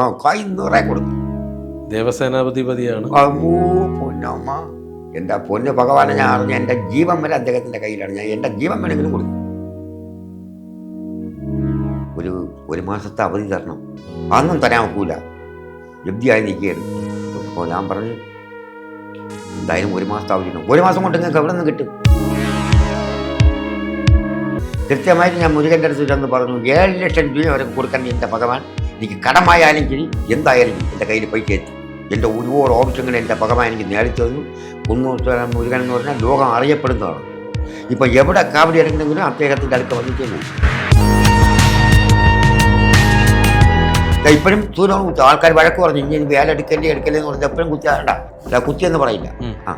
ആ കൈ നിറയെ കൊടുക്കും. ദേവസേനാപതിപതിയാണ് പൊന്നമ്മ എന്റെ പൊന്ന് ഭഗവാനെ ഞാൻ അറിഞ്ഞ എന്റെ ജീവൻ വരെ അദ്ദേഹത്തിന്റെ കയ്യിലാണ്. ഞാൻ എന്റെ ജീവൻ വേണമെങ്കിലും കൊടുക്കും. ഒരു ഒരു മാസത്തെ അവധി തരണം. അന്നും തരാൻ ഒക്കൂല ലബ്ധിയായി നിൽക്കുകയായിരുന്നു അപ്പോൾ ഞാൻ പറഞ്ഞു എന്തായാലും ഒരു മാസത്തെ അവധി. ഒരു മാസം കൊണ്ട് നിങ്ങൾക്ക് എവിടെ നിന്ന് കിട്ടും? കൃത്യമായിട്ട് ഞാൻ മുരുകന്റെ അടുത്ത് ചെന്ന് പറഞ്ഞു ഏഴ് ലക്ഷം രൂപ വരെ കൊടുക്കേണ്ട എന്റെ ഭഗവാൻ എനിക്ക് കടമായാലും ശരി എന്തായാലും എന്റെ കയ്യിൽ പൈസ എത്തി. എന്റെ ഒരുപാട് ഓപ്ഷങ്ങൾ എന്റെ ഭഗവാൻ എനിക്ക് നേടിത്തന്നു കുന്നൂർ മുരുകൻ എന്ന് പറഞ്ഞാൽ ലോകം അറിയപ്പെടുന്നതാണ്. ഇപ്പം എവിടെ കാവടി ഇറങ്ങണമെങ്കിലും അദ്ദേഹത്തിന്റെ അടുത്ത് വന്നിട്ടുണ്ട് ഇപ്പോഴും തൂരം കുത്തി ആൾക്കാർ വഴക്ക് പറഞ്ഞു ഇനി വേല എടുക്കല്ലേ എടുക്കല്ലേ എന്ന് പറഞ്ഞാൽ എപ്പോഴും കുത്തിയാണ്ട കുത്തി എന്ന് പറയില്ല. ആ.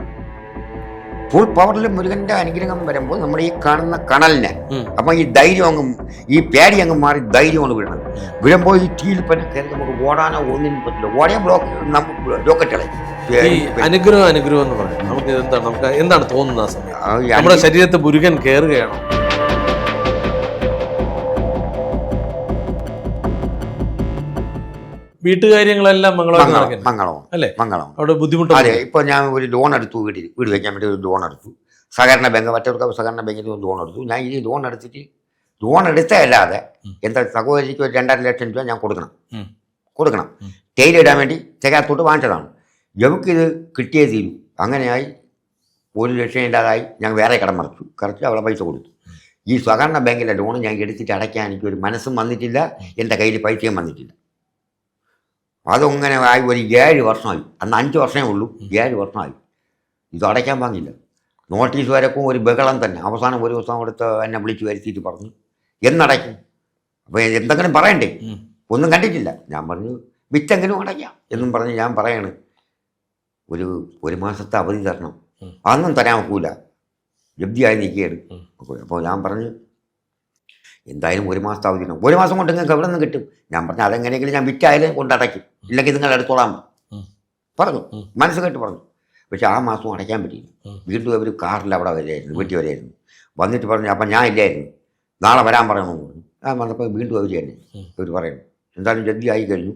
ഫുൾ പവറിൽ മുരുകന്റെ അനുഗ്രഹം വരുമ്പോൾ നമ്മുടെ ഈ കാണുന്ന കണലിന് അപ്പൊ ഈ ധൈര്യം അങ്ങ് ഈ പേടി അങ്ങ് മാറി ധൈര്യമാണ് വീഴുന്നത് വീഴുമ്പോൾ ഈ തീയിൽ പറ്റി കയറി നമുക്ക് ഓടാനോ ഒന്നിനും പറ്റില്ല. ഓടിയാൽ ബ്ലോക്ക് നമുക്ക് റോക്കറ്റുകളെ അനുഗ്രഹം അനുഗ്രഹം എന്ന് പറയാം. നമുക്ക് എന്താണ് നമുക്ക് എന്താണ് തോന്നുന്നത് ആ സമയം നമ്മുടെ ശരീരത്തെ മുരുകൻ കയറുകയാണോ വീട്ടുകാര്യങ്ങളെല്ലാം മംഗളമായിട്ട് മംഗളമാണ് അല്ലേ? മംഗളമാണ് അവിടെ ബുദ്ധിമുട്ട് അതെ ഇപ്പോൾ ഞാൻ ഒരു ലോൺ എടുത്തു വീട്ടിൽ വീട് വെക്കാൻ വേണ്ടി ഒരു ലോൺ എടുത്തു. സഹകരണ ബാങ്ക് മറ്റവർക്ക് സഹകരണ ബാങ്കിൽ നിന്ന് ലോൺ എടുത്തു. ഞാൻ ഈ ലോൺ എടുത്തിട്ട് ലോൺ എടുത്തല്ലാതെ എന്താ എന്റെ സഹോദരിക്ക് ഒരു രണ്ടര ലക്ഷം രൂപ ഞാൻ കൊടുക്കണം. കൊടുക്കണം. ഇടാൻ വേണ്ടി തികത്തോട്ട് വാങ്ങിച്ചതാണ്. ഇത് കിട്ടിയേ തീരൂ. അങ്ങനെയായി ഒരു ലക്ഷം ഇല്ലാതായി ഞാൻ വേറെ കടം മറച്ചു. കറച്ച് അവളെ പൈസ കൊടുത്തു. ഈ സഹകരണ ബാങ്കിലെ ലോൺ ഞാൻ എടുത്തിട്ട് അടയ്ക്കാൻ എനിക്ക് ഒരു മനസ്സും വന്നിട്ടില്ല. എന്റെ കയ്യിൽ പൈസയും വന്നിട്ടില്ല. അതങ്ങനെ ആയി ഒരു ഏഴ് വർഷമായി. അന്ന് അഞ്ച് വർഷമേ ഉള്ളൂ. ഏഴ് വർഷമായി. ഇത് അടയ്ക്കാൻ പാങ്ങില്ല നോട്ടീസ് വരക്കും ഒരു ബഹളം തന്നെ. അവസാനം ഒരു ദിവസം അവിടുത്തെ എന്നെ വിളിച്ച് വരുത്തിയിട്ട് പറഞ്ഞു. എന്നടയ്ക്കും? അപ്പോൾ എന്തെങ്കിലും പറയണ്ടേ? ഒന്നും കണ്ടിട്ടില്ല. ഞാൻ പറഞ്ഞു വിറ്റെങ്കിലും അടയ്ക്കാം. എന്നും പറഞ്ഞ് ഞാൻ പറയാണ് ഒരു ഒരു മാസത്തെ അവധി തരണം. അന്നും അതൊന്നും തരാൻ ഒക്കൂല. ജപ്തിയായി നിൽക്കുകയാണ്. അപ്പോൾ ഞാൻ പറഞ്ഞു എന്തായാലും ഒരു മാസത്തെ അവധി ഉണ്ടാവും ഒരു മാസം കൊണ്ട് നിങ്ങൾക്ക് എവിടെ നിന്ന് കിട്ടും? ഞാൻ പറഞ്ഞു അതെങ്ങനെയെങ്കിലും ഞാൻ വിറ്റായാലും കൊണ്ടടയ്ക്കും ഇല്ലെങ്കിൽ നിങ്ങൾ എടുത്തോളാം പറഞ്ഞു. മനസ്സ് കേട്ട് പറഞ്ഞു. പക്ഷെ ആ മാസം അടയ്ക്കാൻ പറ്റിയില്ല. വീണ്ടും അവർ കാറിൽ അവിടെ വരെയായിരുന്നു വീട്ടിൽ വരെയായിരുന്നു വന്നിട്ട് പറഞ്ഞു അപ്പം ഞാൻ ഇല്ലായിരുന്നു. നാളെ വരാൻ പറയണമെന്ന് പറഞ്ഞു. ഞാൻ വന്നപ്പോൾ വീണ്ടും അവർ തന്നെ. അവർ പറയുന്നു എന്തായാലും ജഡ്ജി ആയി കഴിഞ്ഞു.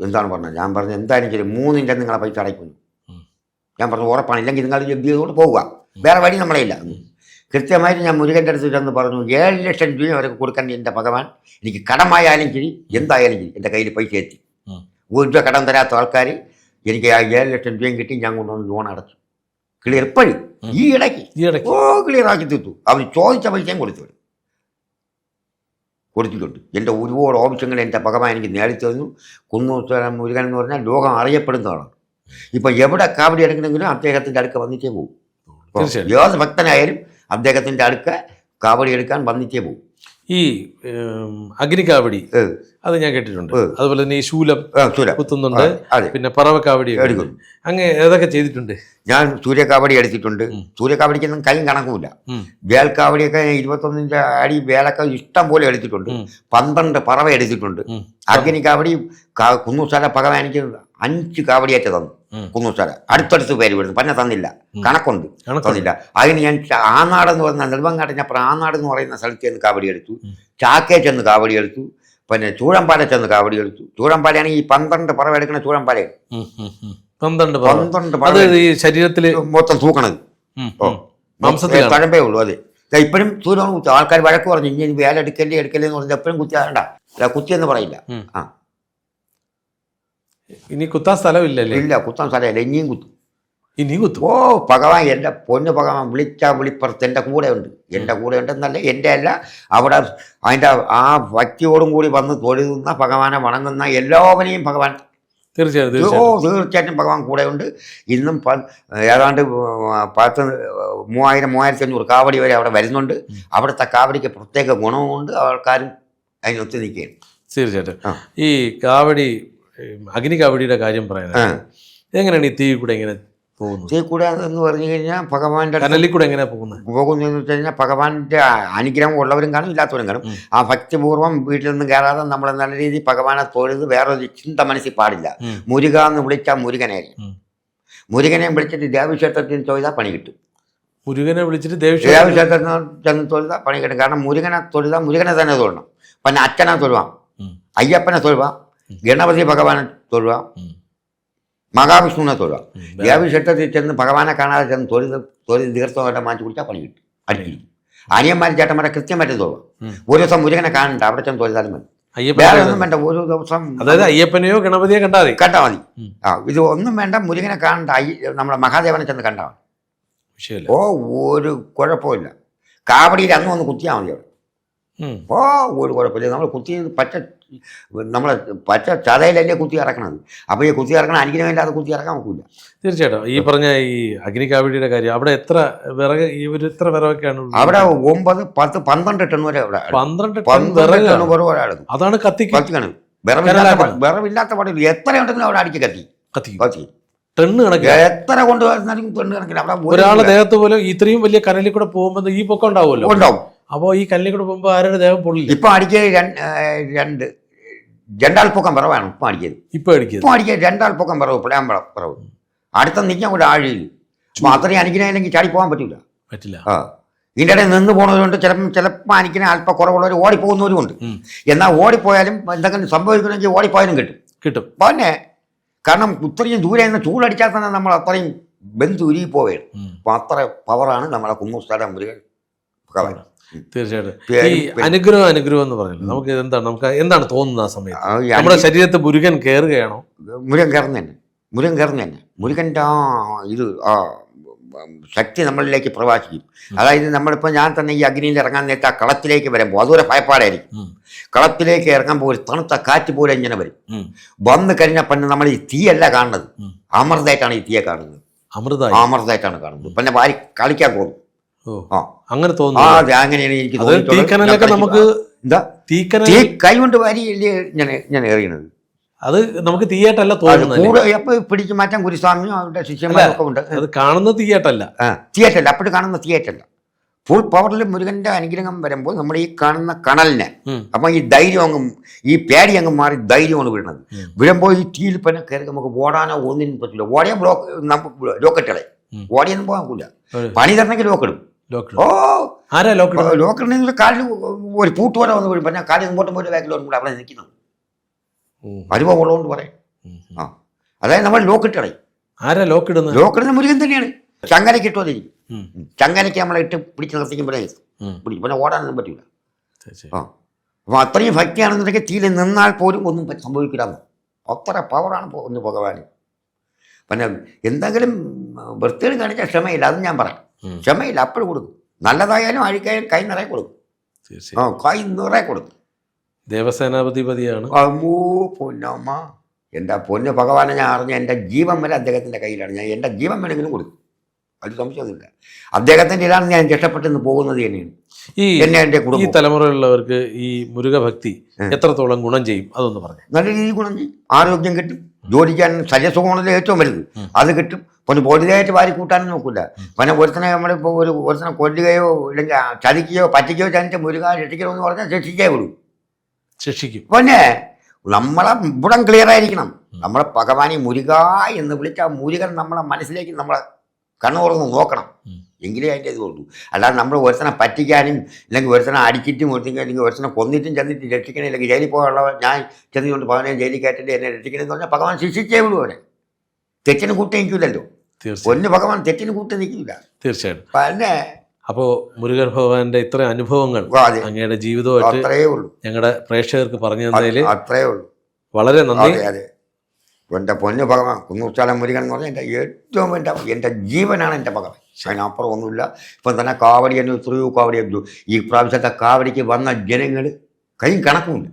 എന്താണ് പറഞ്ഞത്? ഞാൻ പറഞ്ഞു എന്തായാലും ശരി മൂന്നിന്റെ നിങ്ങളെ പൈസ അടയ്ക്കുന്നു. ഞാൻ പറഞ്ഞു ഉറപ്പാണ്. ഇല്ലെങ്കിൽ നിങ്ങൾ ജഡ്ജി ചെയ്തുകൊണ്ട് പോവുക. വേറെ വഴി നമ്മളെ ഇല്ല. കൃത്യമായിട്ട് ഞാൻ മുരുകന്റെ അടുത്ത് ചെന്ന് പറഞ്ഞു ഏഴ് ലക്ഷം രൂപ അവർക്ക് കൊടുക്കേണ്ട എന്റെ ഭഗവാൻ എനിക്ക് കടമായാലും ശരി എന്തായാലും ശരി എന്റെ കയ്യിൽ പൈസ എത്തി. ഒരു രൂപ കടം തരാത്ത ആൾക്കാർ എനിക്ക് ആ ഏഴ് ലക്ഷം രൂപയും കിട്ടി ഞാൻ കൊണ്ടുവന്ന് ലോൺ അടച്ചു. ക്ലിയർ എപ്പോഴും ഈ ഇടയ്ക്ക്. ഓ ക്ലിയർ ആക്കി തീർത്തു. അവർ ചോദിച്ച പൈസയും കൊടുത്തു വിടും. കൊടുത്തിട്ടുണ്ട്. എന്റെ ഒരുപാട് ഓപ്ഷങ്ങൾ എന്റെ ഭഗവാൻ എനിക്ക് നേടി നേടിത്തന്നു കുന്നൂർ മുരുകൻ എന്ന് പറഞ്ഞാൽ ലോകം അറിയപ്പെടുന്നതാണ്. ഇപ്പം എവിടെ കാവടി എടുക്കണമെങ്കിലും അദ്ദേഹത്തിന്റെ അടുക്ക വന്നിട്ടേ പോകും. ഏത് ഭക്തനായാലും അദ്ദേഹത്തിന്റെ അടുക്ക കാവടി എടുക്കാൻ വന്നിട്ടേ പോകും ഈ അഗ്നി അഗ്നിക്കാവടി അത് ഞാൻ കേട്ടിട്ടുണ്ട്. അതുപോലെ തന്നെ ഈ ശൂലം കുത്തുന്നുണ്ട്. പിന്നെ പറവക്കാവടി എടുക്കുന്നു. അങ്ങ് ഏതൊക്കെ ചെയ്തിട്ടുണ്ട്. ഞാൻ സൂര്യക്കാവടി എടുത്തിട്ടുണ്ട്. സൂര്യക്കാവടിക്കൊന്നും കൈയും കണക്കുമില്ല. വേൽക്കാവടിയൊക്കെ ഇരുപത്തൊന്നിന്റെ അടി വേലൊക്കെ ഇഷ്ടം പോലെ എടുത്തിട്ടുണ്ട്. പന്ത്രണ്ട് പറവ എടുത്തിട്ടുണ്ട് അഗ്നി അഗ്നിക്കാവടി കുന്നൂസാല ഭഗവാൻ എനിക്ക് അഞ്ച് കാവടിയേറ്റ് തന്നു. കുന്നൂസാല അടുത്തടുത്ത് പേര് വരുന്നു പന്നെ തന്നില്ല. കണക്കുണ്ട്. തന്നില്ല അതിന് ഞാൻ ച- ആനാട് എന്ന് പറയുന്ന നെടുവങ്ങാട്ടിനപ്പുറം ആനാട് എന്ന് പറയുന്ന സ്ഥലത്ത് ചെന്ന് കാവടി എടുത്തു. ചാക്കേ ചെന്ന് കാവടി എടുത്തു പിന്നെ ചൂഴമ്പാല ചെന്ന് കാവടി എടുത്തു ചൂഴമ്പാലയാണെങ്കിൽ ഈ പന്ത്രണ്ട് പറവ എടുക്കുന്ന ചൂഴമ്പാലയാണ്. പന്ത്രണ്ട്. പന്ത്രണ്ട് അത് ഈ ശരീരത്തിൽ മൊത്തം തൂക്കണത്. തഴമ്പേ ഉള്ളൂ അതെ. ഇപ്പഴും സൂര്യൻ കുത്തി ആൾക്കാർ വഴക്ക് പറഞ്ഞു ഇനി വേല എടുക്കല്ലേ എടുക്കല്ലേ എന്ന് പറഞ്ഞാൽ എപ്പോഴും കുത്തിയാണ്ട കുത്തിയെന്ന് പറയില്ല. ആ. ഇനി കുത്താൻ സ്ഥലമില്ലല്ലേ? ഇല്ല കുത്താൻ സ്ഥലമില്ല ഇനിയും കുത്തും. ഇനി കുത്തും? ഓ ഭഗവാൻ എന്റെ പൊന്ന് ഭഗവാൻ വിളിച്ചാ വിളിപ്പുറത്ത് എന്റെ കൂടെ ഉണ്ട്. എന്റെ കൂടെ ഉണ്ടെന്നല്ല എന്റെ അല്ല അവിടെ അതിന്റെ ആ ഭക്തിയോടും കൂടി വന്ന് തൊഴുതുന്ന ഭഗവാനെ വണങ്ങുന്ന എല്ലാവരെയും ഭഗവാൻ തീർച്ചയായും ഓ തീർച്ചയായും തീർച്ചയായിട്ടും ഭഗവാൻ കൂടെ ഉണ്ട്. ഇന്നും ഏതാണ്ട് പത്ത് മൂവായിരം മൂവായിരത്തി അഞ്ഞൂറ് കാവടി വരെ അവിടെ വരുന്നുണ്ട്. അവിടുത്തെ കാവടിക്ക് പ്രത്യേക ഗുണവുമുണ്ട്. ആൾക്കാരും അതിനൊത്തു നിൽക്കുകയാണ്. തീർച്ചയായിട്ടും. ഈ കാവടി അഗ്നി കാവടിയുടെ കാര്യം പറയാൻ ആ. എങ്ങനെയാണ് ഈ തീ കൂടെ എങ്ങനെ പോകുന്നത്. കൂടെ എന്ന് പറഞ്ഞു കഴിഞ്ഞാൽ ഭഗവാന്റെ കനലിൽ കൂടെ എങ്ങനെയാ പോകുന്നത്? പോകുന്നതെന്ന് വെച്ച് കഴിഞ്ഞാൽ ഭഗവാന്റെ അനുഗ്രഹം ഉള്ളവരും കാണും ഇല്ലാത്തവരും കാണും. ആ ഭക്തിപൂർവം വീട്ടിൽ നിന്നും കയറാതെ നമ്മൾ നല്ല രീതിയിൽ ഭഗവാനെ തൊഴുത് വേറൊരു ചിന്ത മനസ്സിൽ പാടില്ല. മുരുക എന്ന് വിളിച്ചാൽ മുരുകനായിരിക്കും ഉം. മുരുകനെ വിളിച്ചിട്ട് ദേവക്ഷേത്രത്തിൽ തൊഴുതാൽ പണി കിട്ടും. മുരുകനെ വിളിച്ചിട്ട് ദേവക്ഷേത്രത്തിൽ ചെന്ന് തൊഴുതാൽ പണി കിട്ടും. കാരണം മുരുകനെ തൊഴുതാൽ മുരുകനെ തന്നെ തൊഴണം. പിന്നെ അച്ഛനെ തൊഴുവാം. അയ്യപ്പനെ തൊഴുവാം. ഗണപതി ഭഗവാനെ തൊഴുക ഉം. മഹാവിഷ്ണുവിനെ തൊഴുക. ദേവീക്ഷേത്രത്തിൽ ചെന്ന് ഭഗവാനെ കാണാതെ ചെന്ന് തൊഴുത് തൊഴുത് ദീർത്ഥമായിട്ട് മാറ്റി കുടിച്ചാൽ പണി കിട്ടും. അടിക്കും. അനിയന്മാർ ചേട്ടന്മാരെ കൃത്യമായിട്ട് തൊഴുക ഒരു ദിവസം മുരുകനെ കാണണ്ട അവിടെ ചെന്ന് തൊഴുതാലും മതി ഒന്നും വേണ്ട ഒരു ദിവസം അതായത് അയ്യപ്പനെയോ ഗണപതിയോ കണ്ടാൽ മതി. കണ്ടാൽ മതി. ആ ഇത് ഒന്നും വേണ്ട മുരുകനെ കാണണ്ട അയ്യ നമ്മുടെ മഹാദേവനെ ചെന്ന് കണ്ടാൽ മതി. ഓ ഒരു കുഴപ്പമില്ല. കാവടിയിൽ അന്ന് വന്ന് കുത്തിയാൽ മതി അവിടെ. ഓ ഒരു കുഴപ്പമില്ല. നമ്മൾ കുത്തി പച്ച നമ്മളെ പച്ച ചതയിലല്ലേ കുത്തി ഇറക്കണത്? അപ്പോൾ ഈ കുത്തി ഇറക്കണം അനിക്കിന് വേണ്ടി അത് കുത്തി ഇറക്കാൻ നോക്കില്ല തീർച്ചയായിട്ടും. ഈ പറഞ്ഞ ഈ അഗ്നികാവിടിയുടെ കാര്യം അവിടെ എത്ര വിറക് ഈ ഒരു എത്ര വിറകൊക്കെയാണ്? അവിടെ ഒമ്പത് പത്ത് പന്ത്രണ്ട് ടൺ വരെ അവിടെ പന്ത്രണ്ട് പന്ത്രണ്ട് ടൺ വരെ എടുക്കും. അതാണ് കത്തി കത്തിക്കാണ്. വിറവില്ലാത്ത. വിറവില്ലാത്ത പടം എത്ര ഉണ്ടെങ്കിലും അവിടെ അടിച്ച് കത്തി. കത്തി കത്തി. ടെണ്ണ് കണക്കിന്. എത്ര കൊണ്ടുവന്നാലും ടെണ്ണ് കണക്കിന്. അവിടെ ഒരാളെ ദേഹത്ത് പോലും ഇത്രയും വലിയ കനലിൽ കൂടെ പോകുമ്പോൾ ഈ പൊക്കം ഉണ്ടാവുമല്ലോ? ഉണ്ടാവും. അപ്പോൾ ഈ കനലിൽ കൂടെ പോകുമ്പോൾ ആരുടെ ദേഹം പൊള്ളില്ല? ഇപ്പൊ അടിക്കുക രണ്ട് രണ്ടാൾ പൊക്കം പറവാണ് ഇപ്പൊ അടിക്കിയത് ഇപ്പൊ അടിക്കുന്നത് ഇപ്പൊ അടിക്കുക രണ്ടാൾ പൊക്കം വിറവ് പിളയാൻ വിറവ് അടുത്ത നിൽക്കാൻ കൂടെ ആഴിയിൽ. അപ്പൊ അത്രയും അനുഗ്രഹമില്ലെങ്കിൽ ചാടി പോകാൻ പറ്റില്ല പറ്റില്ല. ആ. ഇതിന്റെ ഇടയിൽ നിന്ന് പോകുന്നവരുണ്ട് ചിലപ്പം ചിലപ്പോൾ അനിക്കിന് അല്പം കുറവുള്ളവർ ഓടിപ്പോകുന്നവരുമുണ്ട്. എന്നാൽ ഓടിപ്പോയാലും എന്തെങ്കിലും സംഭവിക്കണമെങ്കിൽ ഓടിപ്പോയാലും കിട്ടും. കിട്ടും. പിന്നെ കാരണം ഇത്രയും ദൂരെ നിന്ന് ചൂടടിച്ചാൽ തന്നെ നമ്മൾ അത്രയും ബന്ധു ഉരുകി പോവുകയാണ് അപ്പം അത്ര പവറാണ് നമ്മളെ കുന്നൂർ മുരുകൻ ഭഗവാൻ. തീർച്ചയായിട്ടും. ഈ അനുഗ്രഹം അനുഗ്രഹം എന്ന് പറയുന്നത് നമുക്ക് എന്താണ്? നമുക്ക് എന്താണ് തോന്നുന്നത് ആ സമയത്ത്? നമ്മുടെ ശരീരത്തെ മുരുകൻ കയറുകയാണോ മുരുകൻ കയറുന്ന തന്നെ മുരുകൻ കയറുന്ന തന്നെ മുരുകന്റെ ആ ഇത് ആ ശക്തി നമ്മളിലേക്ക് പ്രവാസിക്കും അതായത് നമ്മളിപ്പോൾ ഞാൻ തന്നെ ഈ അഗ്നിയിൽ ഇറങ്ങാൻ നേരത്തെ ആ കളത്തിലേക്ക് വരുമ്പോൾ അതൊരു ഭയപ്പാടായിരിക്കും. കളത്തിലേക്ക് ഇറങ്ങുമ്പോൾ ഒരു തണുത്ത കാറ്റ് പോലെ ഇങ്ങനെ വരും. വന്ന് കഴിഞ്ഞാൽ പിന്നെ നമ്മൾ ഈ തീയല്ല കാണുന്നത്. അമൃതായിട്ടാണ് ഈ തീയെ കാണുന്നത്. അമൃത അമൃതായിട്ടാണ് കാണുന്നത്. പിന്നെ വാരി കളിക്കാൻ പോകും ആ. അങ്ങനെ തോന്നുന്നു. ആ അങ്ങനെയാണ് എനിക്ക് നമുക്ക് എന്താ? തീ കൈ കൊണ്ട് ഞാൻ ഞാൻ എറിയണത്? അത് നമുക്ക് തീയായിട്ടല്ല തോന്നുന്നത് പിടിച്ചു മാറ്റാൻ ഗുരുസ്വാമിയും അവരുടെ ശിഷ്യന്മാരൊക്കെ ഉണ്ട്. അത് കാണുന്ന തീയായിട്ടല്ല. ആ അപ്പോഴും കാണുന്ന തിയേറ്റല്ല ഫുൾ പവറിൽ മുരുകന്റെ അനുഗ്രഹം വരുമ്പോൾ നമ്മുടെ ഈ കാണുന്ന കണലിനെ അപ്പൊ ഈ ധൈര്യം അങ്ങ് ഈ പേടി അങ്ങ് മാറി ധൈര്യമാണ് വീഴുന്നത് ഉം. വീഴുമ്പോൾ ഈ തീയിൽ പന കയറി നമുക്ക് ഓടാനോ ഒന്നിനും പറ്റില്ല ഓടിയാൽ ബ്ലോക്ക് നമുക്ക് ലോക്കറ്റുകളെ. ഓടിയൊന്നും പോകാൻ പണി തരണമെങ്കിൽ ലോക്കിടും ലോക്ക് ഓ! ആരാ ലോക്ക് ലോക്കിടണമെങ്കിൽ കാലിൽ ഒരു പൂട്ട് പോലെ വന്ന് വീഴും. പിന്നെ കാലിൽ മുമ്പോട്ടും പോയിട്ട് ബാക്കിലോട്ടും കൂടെ അവിടെ നിൽക്കുന്നു. അനുഭവം ഉള്ളതുകൊണ്ട് പറയാം. ആ. അതായത് നമ്മൾ ലോക്കിട്ടളയും ആരാ ലോക്ക് ഇടുന്നത് ലോക്കിടുന്ന മുരുകൻ തന്നെയാണ്. ചങ്ങനയ്ക്ക് ഇട്ടുവന്നിരിക്കും. ചങ്ങനയ്ക്ക് നമ്മളെ ഇട്ട് പിടിച്ച് നിർത്തിക്കുമ്പോഴേ. പിടിക്കും പിന്നെ ഓടാനൊന്നും പറ്റില്ല. ആ. അപ്പോൾ അത്രയും ഭക്തിയാണെന്നുണ്ടെങ്കിൽ തീരെ നിന്നാൽ പോലും ഒന്നും സംഭവിക്കില്ലാന്ന് അത്ര പവറാണ് ഒന്ന് ഭഗവാന്. പിന്നെ എന്തെങ്കിലും വൃത്തികൾ കാണിച്ചാൽ ക്ഷമയില്ല അത് ഞാൻ പറയാം. ക്ഷമയില്ല അപ്പോഴും കൊടുക്കും. നല്ലതായാലും അഴുക്കായാലും കൈ നിറയെ കൊടുക്കും. ആ കൈ നിറയെ കൊടുക്കും. ദേവസേനാധിപതിയാണ് അമ്മോ പൊന്നമ്മ. എന്റെ പൊന്ന് ഭഗവാനെ ഞാൻ അറിഞ്ഞ എന്റെ ജീവൻ വരെ അദ്ദേഹത്തിന്റെ കയ്യിലാണ്. ഞാൻ എന്റെ ജീവൻ വേണമെങ്കിലും കൊടുക്കും. അത് സംശയമൊന്നുമില്ല അദ്ദേഹത്തിന്റെ ഇതാണ് ഞാൻ രക്ഷപ്പെട്ടെന്ന് പോകുന്നത് തന്നെയാണ്. ഈ എന്നെ എന്റെ ഈ കുടുംബം തലമുറയിലുള്ളവർക്ക് ഈ മുരുകഭക്തി എത്രത്തോളം ഗുണം ചെയ്യും? അതൊന്ന് പറഞ്ഞു. നല്ല രീതിയിൽ ഗുണം ചെയ്യും. ആരോഗ്യം കിട്ടും. ജോലിക്കാൻ ശരീരസുഖമാണല്ലോ ഏറ്റവും വലുത്. അത് കിട്ടും. പിന്നെ പൊടിതായിട്ട് വാരി കൂട്ടാനും നോക്കില്ല പിന്നെ ഒരുത്തനെ നമ്മളിപ്പോൾ ഒരു ഒരുത്തനെ കൊല്ലുകയോ ഇല്ലെങ്കിൽ ചതിക്കുകയോ പറ്റിക്കുകയോ ചതിച്ച് മുരുക രക്ഷിക്കണമെന്ന് പറഞ്ഞാൽ രക്ഷിച്ചേ ഉള്ളൂ. ശിക്ഷിക്കും പിന്നെ നമ്മളെ ഇവിടം ക്ലിയർ ആയിരിക്കണം. നമ്മളെ ഭഗവാനെ മുരുക എന്ന് വിളിച്ച ആ മുരുകൻ നമ്മളെ മനസ്സിലേക്ക് നമ്മളെ കണ്ണു തുറന്ന് നോക്കണം. എങ്കിലേ അതിന്റെ ഇത് ഉള്ളൂ. അല്ലാതെ നമ്മൾ ഒരുത്തനെ പറ്റിക്കാനും ഇല്ലെങ്കിൽ ഒരുത്തനെ അടിച്ചിട്ടും ഒരുത്തിനും അല്ലെങ്കിൽ ഒരുത്തനെ കൊന്നിട്ടും ചെന്നിട്ട് രക്ഷിക്കണേ അല്ലെങ്കിൽ ജയിലിൽ പോകാനുള്ള ഞാൻ ചെന്നുകൊണ്ട് ഭഗവാനെ ജയിലിൽ കയറ്റേണ്ടി എന്നെ രക്ഷിക്കണമെന്ന് പറഞ്ഞാൽ ഭഗവാൻ ശിക്ഷിച്ചേ ഉള്ളൂ അവനെ. തെറ്റിന് കൂട്ടി നിൽക്കില്ലല്ലോ. ഒന്ന് ഭഗവാൻ തെറ്റിന് കൂട്ടി നിൽക്കില്ല. തീർച്ചയായിട്ടും പിന്നെ അപ്പോ മുരുകർ ഭഗവാന്റെ ഇത്രയും അനുഭവങ്ങൾ അങ്ങയുടെ ജീവിതമായിട്ട് അത്രയേ ഉള്ളൂ. ഞങ്ങളുടെ പ്രേക്ഷകർക്ക് പറഞ്ഞു തന്നതിൽ അത്രയേ ഉള്ളൂ. വളരെ നന്ദി. അതെ എന്റെ പൊന്നു ഭഗവാൻ കുന്നൂർച്ചാലം മുരുകൻ എന്ന് പറഞ്ഞാൽ എന്റെ ഏറ്റവും എന്റെ എന്റെ ജീവനാണ് എന്റെ ഭഗവാൻ. അതിനപ്പുറം ഒന്നുമില്ല. ഇപ്പം തന്നെ കാവടി എന്ന് എത്രയോ കാവടി എത്തും ഈ പ്രാവശ്യത്തെ കാവടിക്ക് വന്ന ജനങ്ങൾ കൈയും കണക്കുമില്ല